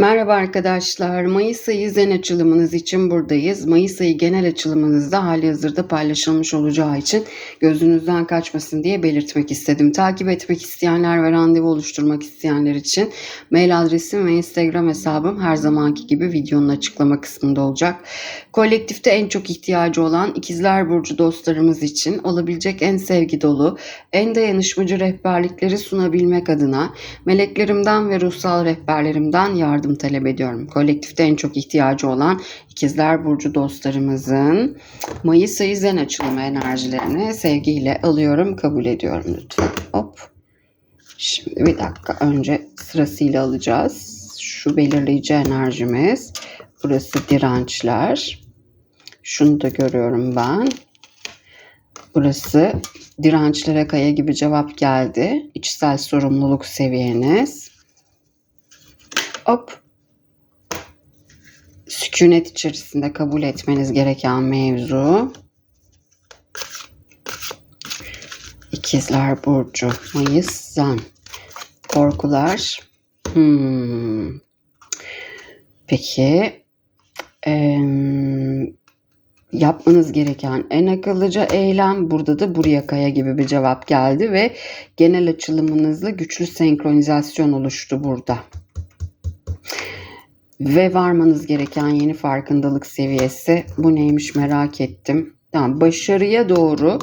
Merhaba arkadaşlar. Mayıs ayı zen açılımınız için buradayız. Mayıs ayı genel açılımınızda hali hazırda paylaşılmış olacağı için gözünüzden kaçmasın diye belirtmek istedim. Takip etmek isteyenler ve randevu oluşturmak isteyenler için mail adresim ve Instagram hesabım her zamanki gibi videonun açıklama kısmında olacak. Kolektifte en çok ihtiyacı olan ikizler burcu dostlarımız için olabilecek en sevgi dolu, en dayanışmacı rehberlikleri sunabilmek adına meleklerimden ve ruhsal rehberlerimden yardım talep ediyorum. Kolektifte en çok ihtiyacı olan ikizler burcu dostlarımızın Mayıs ayı zen açılımı enerjilerini sevgiyle alıyorum, kabul ediyorum lütfen. Hop. Şimdi bir dakika önce sırasıyla alacağız. Şu belirleyici enerjimiz. Burası dirençler. Şunu da görüyorum ben. Burası dirençlere kaya gibi cevap geldi. İçsel sorumluluk seviyeniz. Hop. Sükunet içerisinde kabul etmeniz gereken mevzu. İkizler Burcu. Mayıs Zen. Korkular. Hmm. Peki. Ee, yapmanız gereken en akıllıca eylem burada da buraya kaya gibi bir cevap geldi ve genel açılımınızla güçlü senkronizasyon oluştu burada. Ve varmanız gereken yeni farkındalık seviyesi bu neymiş merak ettim. Tamam, başarıya doğru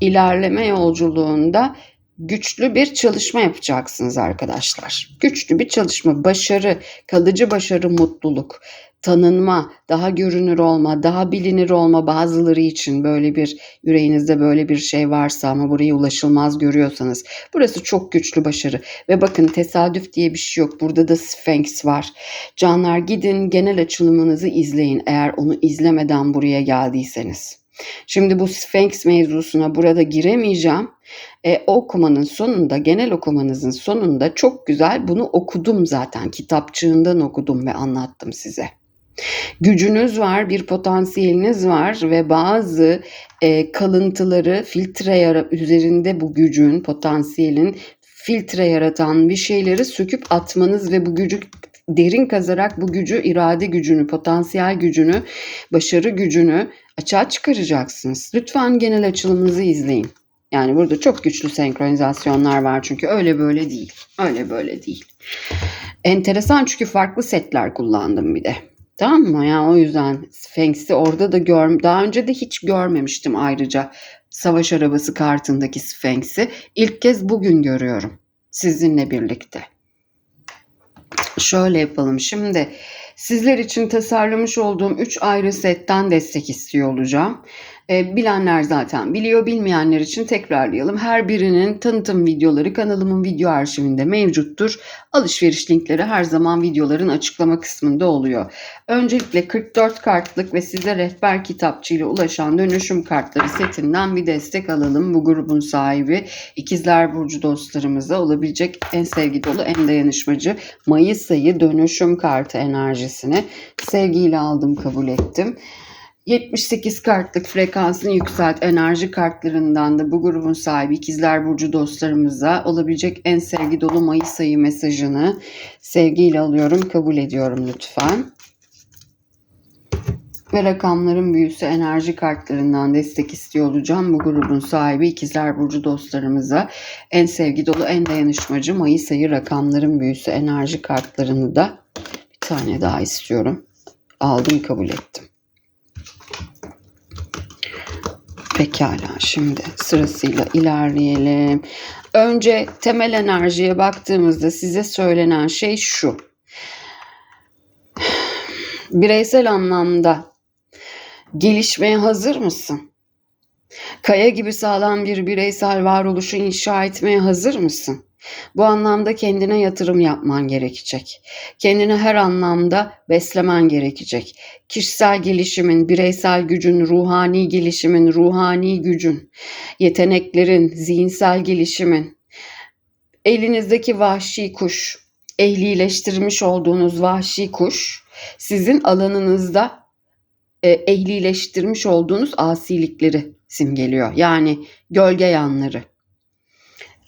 ilerleme yolculuğunda güçlü bir çalışma yapacaksınız arkadaşlar. Güçlü bir çalışma, başarı, kalıcı başarı, mutluluk, tanınma, daha görünür olma, daha bilinir olma bazıları için böyle bir yüreğinizde böyle bir şey varsa ama buraya ulaşılmaz görüyorsanız burası çok güçlü başarı. Ve bakın tesadüf diye bir şey yok. Burada da Sphinx var. Canlar gidin genel açılımınızı izleyin eğer onu izlemeden buraya geldiyseniz. Şimdi bu Sphinx mevzusuna burada giremeyeceğim. E, okumanın sonunda, genel okumanızın sonunda çok güzel bunu okudum zaten. Kitapçığından okudum ve anlattım size. Gücünüz var, bir potansiyeliniz var ve bazı e, kalıntıları filtre yara üzerinde bu gücün, potansiyelin filtre yaratan bir şeyleri söküp atmanız ve bu gücü derin kazarak bu gücü, irade gücünü, potansiyel gücünü, başarı gücünü açığa çıkaracaksınız. Lütfen genel açılımınızı izleyin. Yani burada çok güçlü senkronizasyonlar var çünkü öyle böyle değil. Öyle böyle değil. Enteresan çünkü farklı setler kullandım bir de. Tamam mı? Yani o yüzden Sphinx'i orada da gör, daha önce de hiç görmemiştim ayrıca savaş arabası kartındaki Sphinx'i. İlk kez bugün görüyorum sizinle birlikte. Şöyle yapalım. Şimdi sizler için tasarlamış olduğum 3 ayrı setten destek istiyor olacağım. E, bilenler zaten biliyor, bilmeyenler için tekrarlayalım. Her birinin tanıtım videoları kanalımın video arşivinde mevcuttur. Alışveriş linkleri her zaman videoların açıklama kısmında oluyor. Öncelikle 44 kartlık ve size rehber kitapçığıyla ulaşan dönüşüm kartları setinden bir destek alalım. Bu grubun sahibi İkizler Burcu dostlarımıza olabilecek en sevgi dolu, en dayanışmacı Mayıs ayı dönüşüm kartı enerjisini sevgiyle aldım, kabul ettim. 78 kartlık frekansını yükselt enerji kartlarından da bu grubun sahibi ikizler burcu dostlarımıza olabilecek en sevgi dolu Mayıs ayı mesajını sevgiyle alıyorum kabul ediyorum lütfen. Ve rakamların büyüsü enerji kartlarından destek istiyor olacağım. Bu grubun sahibi ikizler burcu dostlarımıza en sevgi dolu en dayanışmacı Mayıs ayı rakamların büyüsü enerji kartlarını da bir tane daha istiyorum. Aldım kabul ettim. Pekala şimdi sırasıyla ilerleyelim. Önce temel enerjiye baktığımızda size söylenen şey şu. Bireysel anlamda gelişmeye hazır mısın? Kaya gibi sağlam bir bireysel varoluşu inşa etmeye hazır mısın? Bu anlamda kendine yatırım yapman gerekecek. Kendini her anlamda beslemen gerekecek. Kişisel gelişimin, bireysel gücün, ruhani gelişimin, ruhani gücün, yeteneklerin, zihinsel gelişimin, elinizdeki vahşi kuş, ehlileştirmiş olduğunuz vahşi kuş sizin alanınızda e, ehlileştirmiş olduğunuz asilikleri simgeliyor. Yani gölge yanları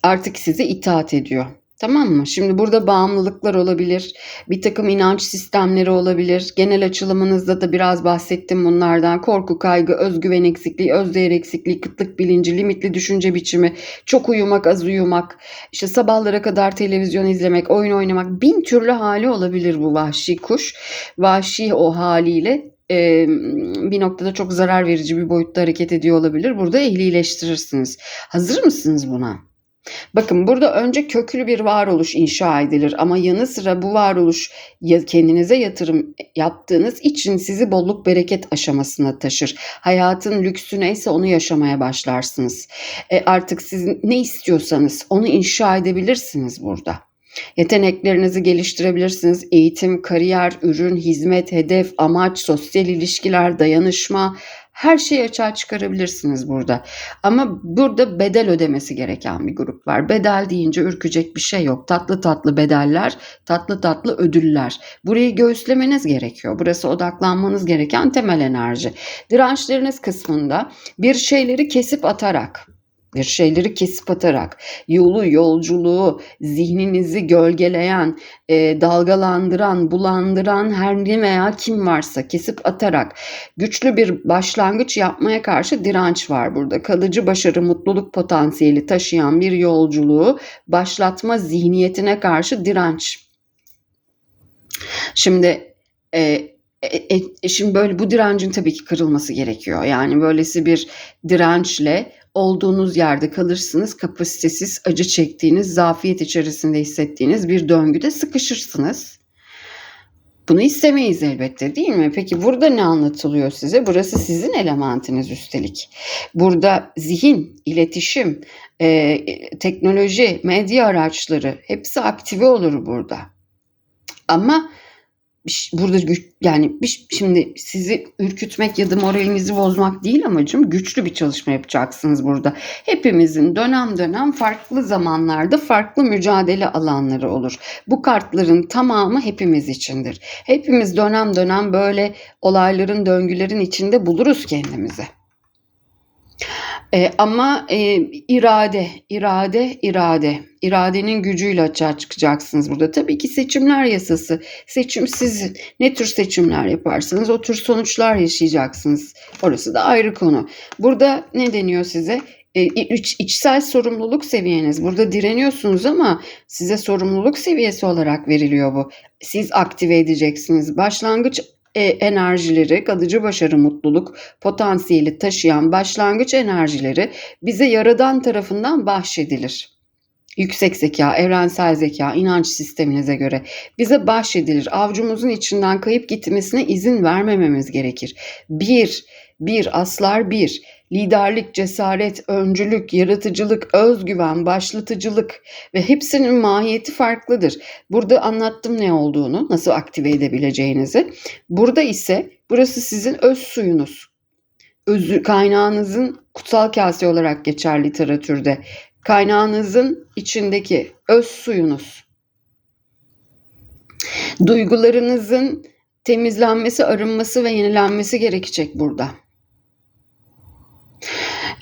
artık size itaat ediyor. Tamam mı? Şimdi burada bağımlılıklar olabilir, bir takım inanç sistemleri olabilir. Genel açılımınızda da biraz bahsettim bunlardan. Korku, kaygı, özgüven eksikliği, özdeğer eksikliği, kıtlık bilinci, limitli düşünce biçimi, çok uyumak, az uyumak, işte sabahlara kadar televizyon izlemek, oyun oynamak, bin türlü hali olabilir bu vahşi kuş. Vahşi o haliyle bir noktada çok zarar verici bir boyutta hareket ediyor olabilir. Burada ehlileştirirsiniz. Hazır mısınız buna? Bakın burada önce köklü bir varoluş inşa edilir ama yanı sıra bu varoluş kendinize yatırım yaptığınız için sizi bolluk bereket aşamasına taşır. Hayatın lüksü neyse onu yaşamaya başlarsınız. E artık siz ne istiyorsanız onu inşa edebilirsiniz burada. Yeteneklerinizi geliştirebilirsiniz. Eğitim, kariyer, ürün, hizmet, hedef, amaç, sosyal ilişkiler, dayanışma her şeyi açığa çıkarabilirsiniz burada. Ama burada bedel ödemesi gereken bir grup var. Bedel deyince ürkecek bir şey yok. Tatlı tatlı bedeller, tatlı tatlı ödüller. Burayı göğüslemeniz gerekiyor. Burası odaklanmanız gereken temel enerji. Dirençleriniz kısmında bir şeyleri kesip atarak bir şeyleri kesip atarak yolu, yolculuğu, zihninizi gölgeleyen, e, dalgalandıran, bulandıran her ne veya kim varsa kesip atarak güçlü bir başlangıç yapmaya karşı direnç var burada. Kalıcı başarı, mutluluk potansiyeli taşıyan bir yolculuğu başlatma zihniyetine karşı direnç. Şimdi e, e, e, şimdi böyle bu direncin tabii ki kırılması gerekiyor. Yani böylesi bir dirençle olduğunuz yerde kalırsınız, kapasitesiz, acı çektiğiniz, zafiyet içerisinde hissettiğiniz bir döngüde sıkışırsınız. Bunu istemeyiz elbette değil mi? Peki burada ne anlatılıyor size? Burası sizin elementiniz üstelik. Burada zihin, iletişim, e, teknoloji, medya araçları hepsi aktive olur burada. Ama burada yani şimdi sizi ürkütmek ya da moralinizi bozmak değil amacım güçlü bir çalışma yapacaksınız burada. Hepimizin dönem dönem farklı zamanlarda farklı mücadele alanları olur. Bu kartların tamamı hepimiz içindir. Hepimiz dönem dönem böyle olayların döngülerin içinde buluruz kendimizi. E, ama e, irade, irade, irade. İradenin gücüyle açığa çıkacaksınız burada. Tabii ki seçimler yasası. Seçim sizin. Ne tür seçimler yaparsanız o tür sonuçlar yaşayacaksınız. Orası da ayrı konu. Burada ne deniyor size? E, iç, içsel sorumluluk seviyeniz. Burada direniyorsunuz ama size sorumluluk seviyesi olarak veriliyor bu. Siz aktive edeceksiniz. Başlangıç e, enerjileri, kalıcı başarı, mutluluk, potansiyeli taşıyan başlangıç enerjileri bize yaradan tarafından bahşedilir. Yüksek zeka, evrensel zeka, inanç sisteminize göre bize bahşedilir. Avcumuzun içinden kayıp gitmesine izin vermememiz gerekir. Bir, bir, aslar bir liderlik, cesaret, öncülük, yaratıcılık, özgüven, başlatıcılık ve hepsinin mahiyeti farklıdır. Burada anlattım ne olduğunu, nasıl aktive edebileceğinizi. Burada ise burası sizin öz suyunuz. Özü, kaynağınızın kutsal kase olarak geçer literatürde. Kaynağınızın içindeki öz suyunuz. Duygularınızın temizlenmesi, arınması ve yenilenmesi gerekecek burada.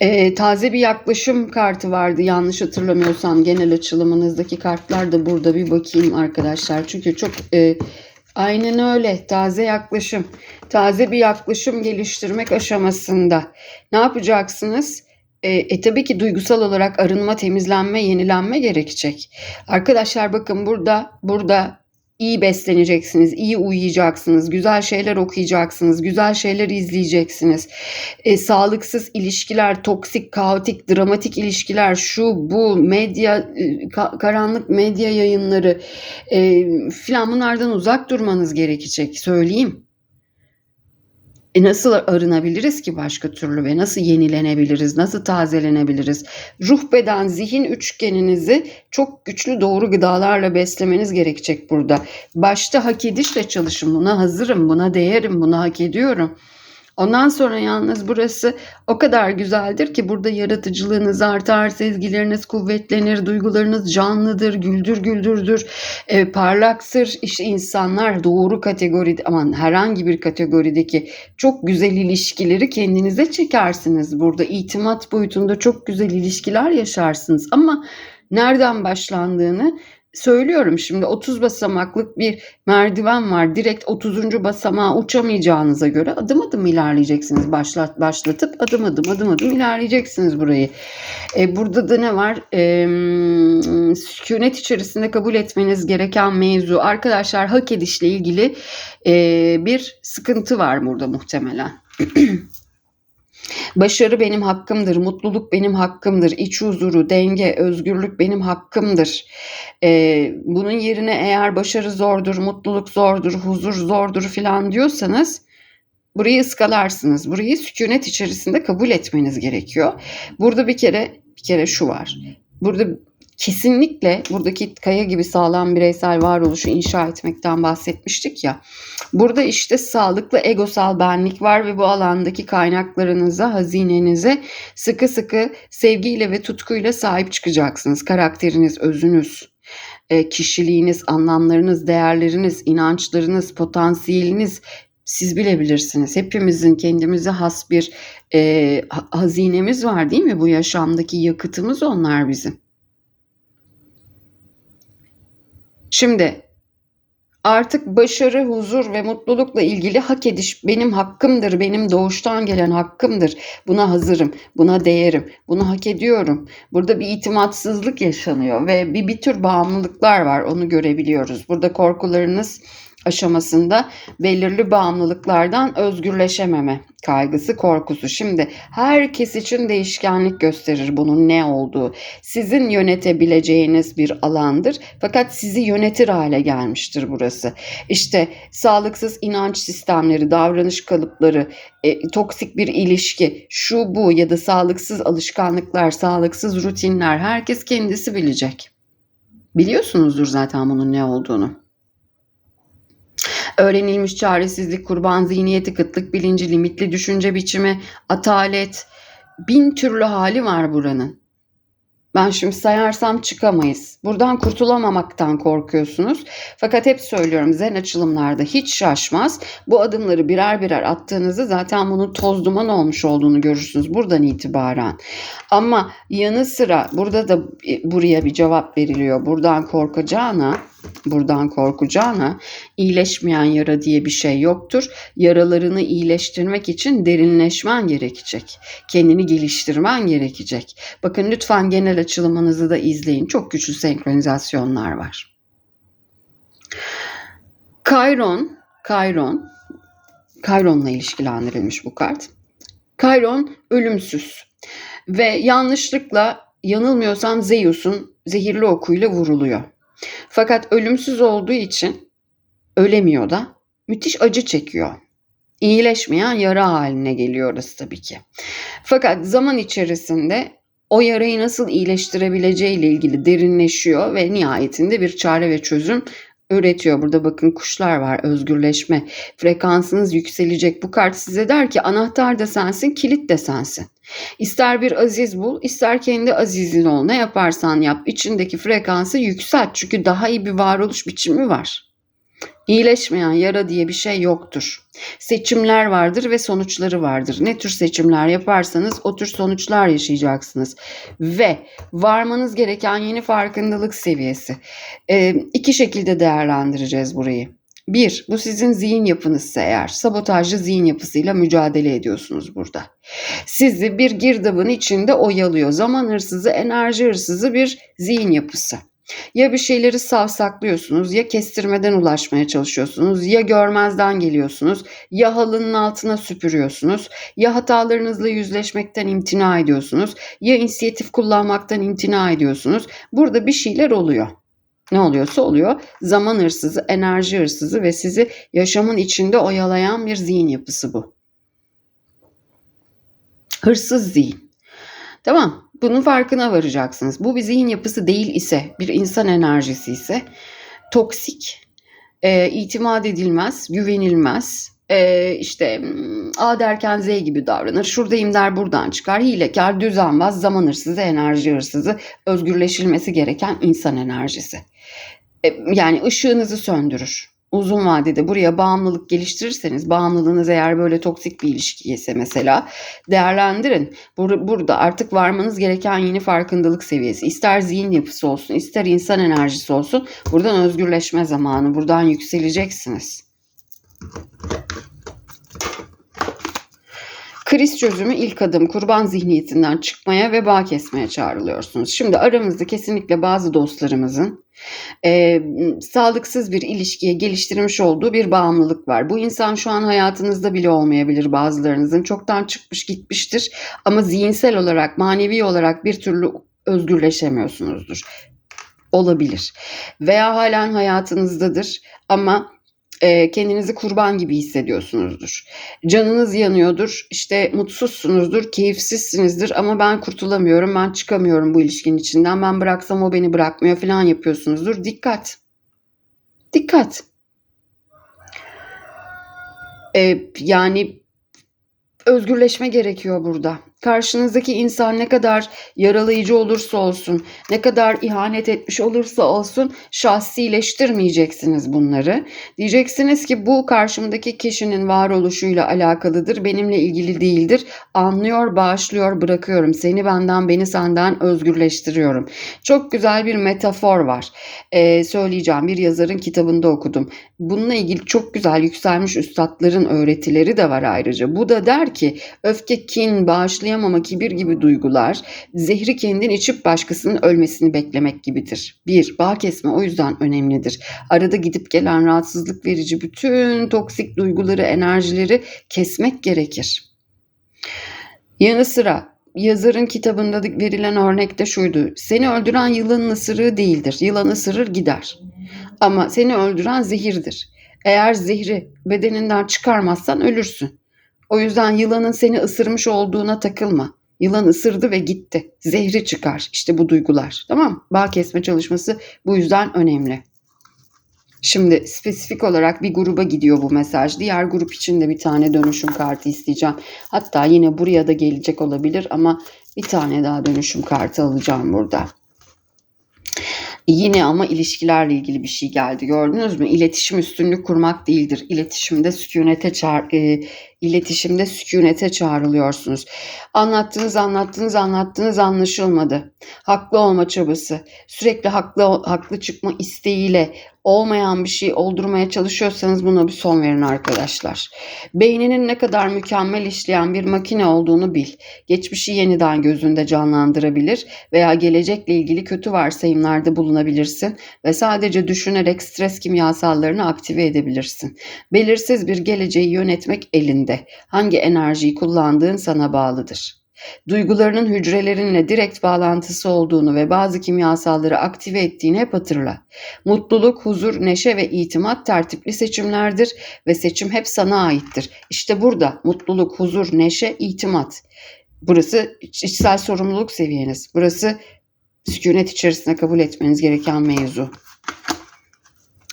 E, taze bir yaklaşım kartı vardı yanlış hatırlamıyorsam genel açılımınızdaki kartlar da burada bir bakayım arkadaşlar. Çünkü çok e, aynen öyle taze yaklaşım taze bir yaklaşım geliştirmek aşamasında ne yapacaksınız? E, e tabii ki duygusal olarak arınma, temizlenme, yenilenme gerekecek. Arkadaşlar bakın burada burada iyi besleneceksiniz, iyi uyuyacaksınız, güzel şeyler okuyacaksınız, güzel şeyler izleyeceksiniz. E, sağlıksız ilişkiler, toksik, kaotik, dramatik ilişkiler, şu bu medya, e, ka- karanlık medya yayınları e, filan bunlardan uzak durmanız gerekecek söyleyeyim. E nasıl arınabiliriz ki başka türlü ve nasıl yenilenebiliriz, nasıl tazelenebiliriz? Ruh, beden, zihin üçgeninizi çok güçlü doğru gıdalarla beslemeniz gerekecek burada. Başta hak edişle çalışın. Buna hazırım, buna değerim, bunu hak ediyorum. Ondan sonra yalnız burası o kadar güzeldir ki burada yaratıcılığınız artar, sezgileriniz kuvvetlenir, duygularınız canlıdır, güldür güldürdür, e, parlaksır. İşte insanlar doğru kategoride aman herhangi bir kategorideki çok güzel ilişkileri kendinize çekersiniz. Burada itimat boyutunda çok güzel ilişkiler yaşarsınız ama nereden başlandığını söylüyorum şimdi 30 basamaklık bir merdiven var. Direkt 30. basamağa uçamayacağınıza göre adım adım ilerleyeceksiniz. Başlat, başlatıp adım adım adım adım ilerleyeceksiniz burayı. E, burada da ne var? E, sükunet içerisinde kabul etmeniz gereken mevzu. Arkadaşlar hak edişle ilgili e, bir sıkıntı var burada muhtemelen. Başarı benim hakkımdır, mutluluk benim hakkımdır, iç huzuru, denge, özgürlük benim hakkımdır. Ee, bunun yerine eğer başarı zordur, mutluluk zordur, huzur zordur filan diyorsanız burayı ıskalarsınız. Burayı sükunet içerisinde kabul etmeniz gerekiyor. Burada bir kere bir kere şu var. Burada kesinlikle buradaki kaya gibi sağlam bireysel varoluşu inşa etmekten bahsetmiştik ya. Burada işte sağlıklı egosal benlik var ve bu alandaki kaynaklarınıza, hazinenize sıkı sıkı sevgiyle ve tutkuyla sahip çıkacaksınız. Karakteriniz, özünüz, e, kişiliğiniz, anlamlarınız, değerleriniz, inançlarınız, potansiyeliniz siz bilebilirsiniz. Hepimizin kendimize has bir e, hazinemiz var değil mi? Bu yaşamdaki yakıtımız onlar bizim. Şimdi artık başarı, huzur ve mutlulukla ilgili hak ediş benim hakkımdır, benim doğuştan gelen hakkımdır. Buna hazırım, buna değerim, bunu hak ediyorum. Burada bir itimatsızlık yaşanıyor ve bir, bir tür bağımlılıklar var onu görebiliyoruz. Burada korkularınız aşamasında belirli bağımlılıklardan özgürleşememe kaygısı, korkusu. Şimdi herkes için değişkenlik gösterir bunun ne olduğu. Sizin yönetebileceğiniz bir alandır fakat sizi yönetir hale gelmiştir burası. İşte sağlıksız inanç sistemleri, davranış kalıpları, e, toksik bir ilişki, şu bu ya da sağlıksız alışkanlıklar, sağlıksız rutinler herkes kendisi bilecek. Biliyorsunuzdur zaten bunun ne olduğunu. Öğrenilmiş çaresizlik, kurban zihniyeti, kıtlık bilinci, limitli düşünce biçimi, atalet, bin türlü hali var buranın. Ben şimdi sayarsam çıkamayız. Buradan kurtulamamaktan korkuyorsunuz. Fakat hep söylüyorum zen açılımlarda hiç şaşmaz. Bu adımları birer birer attığınızda zaten bunun toz duman olmuş olduğunu görürsünüz buradan itibaren. Ama yanı sıra burada da buraya bir cevap veriliyor. Buradan korkacağına buradan korkacağına iyileşmeyen yara diye bir şey yoktur. Yaralarını iyileştirmek için derinleşmen gerekecek. Kendini geliştirmen gerekecek. Bakın lütfen genel açılımınızı da izleyin. Çok güçlü senkronizasyonlar var. Kayron, Kayron, Kayron'la ilişkilendirilmiş bu kart. Kayron ölümsüz ve yanlışlıkla yanılmıyorsam Zeus'un zehirli okuyla vuruluyor. Fakat ölümsüz olduğu için ölemiyor da müthiş acı çekiyor. İyileşmeyen yara haline geliyor orası tabii ki. Fakat zaman içerisinde o yarayı nasıl iyileştirebileceği ile ilgili derinleşiyor ve nihayetinde bir çare ve çözüm üretiyor. Burada bakın kuşlar var, özgürleşme, frekansınız yükselecek. Bu kart size der ki anahtar da sensin, kilit de sensin. İster bir aziz bul, ister kendi azizin ol. Ne yaparsan yap, içindeki frekansı yükselt. Çünkü daha iyi bir varoluş biçimi var. İyileşmeyen yara diye bir şey yoktur. Seçimler vardır ve sonuçları vardır. Ne tür seçimler yaparsanız o tür sonuçlar yaşayacaksınız. Ve varmanız gereken yeni farkındalık seviyesi. Ee, iki şekilde değerlendireceğiz burayı. Bir, bu sizin zihin yapınızsa eğer sabotajlı zihin yapısıyla mücadele ediyorsunuz burada. Sizi bir girdabın içinde oyalıyor. Zaman hırsızı, enerji hırsızı bir zihin yapısı. Ya bir şeyleri savsaklıyorsunuz, ya kestirmeden ulaşmaya çalışıyorsunuz, ya görmezden geliyorsunuz, ya halının altına süpürüyorsunuz, ya hatalarınızla yüzleşmekten imtina ediyorsunuz, ya inisiyatif kullanmaktan imtina ediyorsunuz. Burada bir şeyler oluyor. Ne oluyorsa oluyor. Zaman hırsızı, enerji hırsızı ve sizi yaşamın içinde oyalayan bir zihin yapısı bu. Hırsız zihin. Tamam. Bunun farkına varacaksınız. Bu bir zihin yapısı değil ise, bir insan enerjisi ise toksik, e, itimat edilmez, güvenilmez, e, işte A derken Z gibi davranır. Şuradayım der buradan çıkar. Hilekar, düzenbaz, zaman hırsızı, enerji hırsızı, özgürleşilmesi gereken insan enerjisi. E, yani ışığınızı söndürür. uzun vadede buraya bağımlılık geliştirirseniz, bağımlılığınız eğer böyle toksik bir ilişki ise mesela değerlendirin. Bur- burada artık varmanız gereken yeni farkındalık seviyesi. İster zihin yapısı olsun, ister insan enerjisi olsun. Buradan özgürleşme zamanı, buradan yükseleceksiniz. Kriz çözümü ilk adım kurban zihniyetinden çıkmaya ve bağ kesmeye çağrılıyorsunuz. Şimdi aramızda kesinlikle bazı dostlarımızın e, sağlıksız bir ilişkiye geliştirmiş olduğu bir bağımlılık var. Bu insan şu an hayatınızda bile olmayabilir bazılarınızın. Çoktan çıkmış gitmiştir ama zihinsel olarak, manevi olarak bir türlü özgürleşemiyorsunuzdur. Olabilir. Veya halen hayatınızdadır ama e, kendinizi kurban gibi hissediyorsunuzdur. Canınız yanıyordur, işte mutsuzsunuzdur, keyifsizsinizdir ama ben kurtulamıyorum, ben çıkamıyorum bu ilişkinin içinden, ben bıraksam o beni bırakmıyor falan yapıyorsunuzdur. Dikkat. Dikkat. E, yani özgürleşme gerekiyor burada. Karşınızdaki insan ne kadar yaralayıcı olursa olsun, ne kadar ihanet etmiş olursa olsun şahsileştirmeyeceksiniz bunları. Diyeceksiniz ki bu karşımdaki kişinin varoluşuyla alakalıdır, benimle ilgili değildir. Anlıyor, bağışlıyor, bırakıyorum. Seni benden, beni senden özgürleştiriyorum. Çok güzel bir metafor var. Ee, söyleyeceğim bir yazarın kitabında okudum. Bununla ilgili çok güzel yükselmiş üstadların öğretileri de var ayrıca. Bu da der ki öfke, kin, bağışlayamama, kibir gibi duygular zehri kendin içip başkasının ölmesini beklemek gibidir. Bir, bağ kesme o yüzden önemlidir. Arada gidip gelen rahatsızlık verici bütün toksik duyguları, enerjileri kesmek gerekir. Yanı sıra yazarın kitabında verilen örnek de şuydu. Seni öldüren yılanın ısırığı değildir. Yılan ısırır gider. Ama seni öldüren zehirdir. Eğer zehri bedeninden çıkarmazsan ölürsün. O yüzden yılanın seni ısırmış olduğuna takılma. Yılan ısırdı ve gitti. Zehri çıkar. İşte bu duygular. Tamam Bağ kesme çalışması bu yüzden önemli. Şimdi spesifik olarak bir gruba gidiyor bu mesaj. Diğer grup için de bir tane dönüşüm kartı isteyeceğim. Hatta yine buraya da gelecek olabilir ama bir tane daha dönüşüm kartı alacağım burada. Yine ama ilişkilerle ilgili bir şey geldi. Gördünüz mü? İletişim üstünlük kurmak değildir. İletişimde sükunete çağır, e, iletişimde sükunete çağrılıyorsunuz. Anlattığınız, anlattığınız, anlattığınız anlaşılmadı. Haklı olma çabası, sürekli haklı haklı çıkma isteğiyle olmayan bir şey oldurmaya çalışıyorsanız buna bir son verin arkadaşlar. Beyninin ne kadar mükemmel işleyen bir makine olduğunu bil. Geçmişi yeniden gözünde canlandırabilir veya gelecekle ilgili kötü varsayımlarda bulunabilirsin ve sadece düşünerek stres kimyasallarını aktive edebilirsin. Belirsiz bir geleceği yönetmek elinde. Hangi enerjiyi kullandığın sana bağlıdır. Duygularının hücrelerinle direkt bağlantısı olduğunu ve bazı kimyasalları aktive ettiğini hep hatırla. Mutluluk, huzur, neşe ve itimat tertipli seçimlerdir ve seçim hep sana aittir. İşte burada mutluluk, huzur, neşe, itimat. Burası içsel sorumluluk seviyeniz. Burası sükunet içerisinde kabul etmeniz gereken mevzu.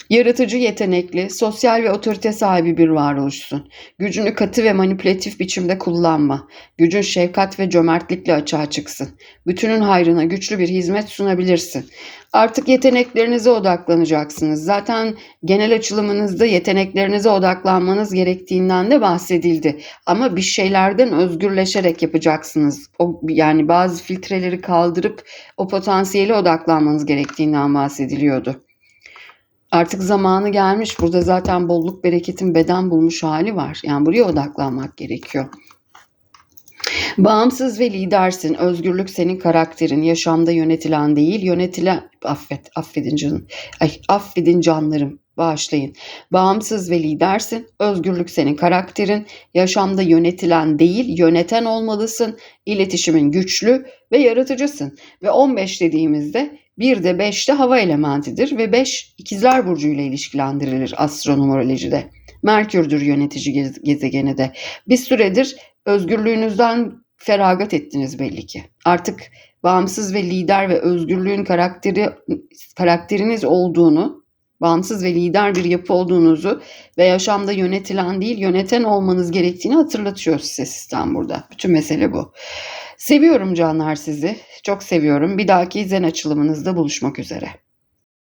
Yaratıcı, yetenekli, sosyal ve otorite sahibi bir varoluşsun. Gücünü katı ve manipülatif biçimde kullanma. Gücün şefkat ve cömertlikle açığa çıksın. Bütünün hayrına güçlü bir hizmet sunabilirsin. Artık yeteneklerinize odaklanacaksınız. Zaten genel açılımınızda yeteneklerinize odaklanmanız gerektiğinden de bahsedildi. Ama bir şeylerden özgürleşerek yapacaksınız. O yani bazı filtreleri kaldırıp o potansiyele odaklanmanız gerektiğinden bahsediliyordu. Artık zamanı gelmiş. Burada zaten bolluk bereketin beden bulmuş hali var. Yani buraya odaklanmak gerekiyor. Bağımsız ve lidersin. Özgürlük senin karakterin. Yaşamda yönetilen değil, yönetilen affet, affedin canım. Ay, affedin canlarım. Bağışlayın. Bağımsız ve lidersin. Özgürlük senin karakterin. Yaşamda yönetilen değil, yöneten olmalısın. İletişimin güçlü ve yaratıcısın. Ve 15 dediğimizde bir de 5 de hava elementidir ve 5 ikizler burcu ile ilişkilendirilir astronomolojide. Merkür'dür yönetici gezegeni de. Bir süredir özgürlüğünüzden feragat ettiniz belli ki. Artık bağımsız ve lider ve özgürlüğün karakteri karakteriniz olduğunu, bağımsız ve lider bir yapı olduğunuzu ve yaşamda yönetilen değil yöneten olmanız gerektiğini hatırlatıyor size sistem burada. Bütün mesele bu. Seviyorum canlar sizi. Çok seviyorum. Bir dahaki zen açılımınızda buluşmak üzere.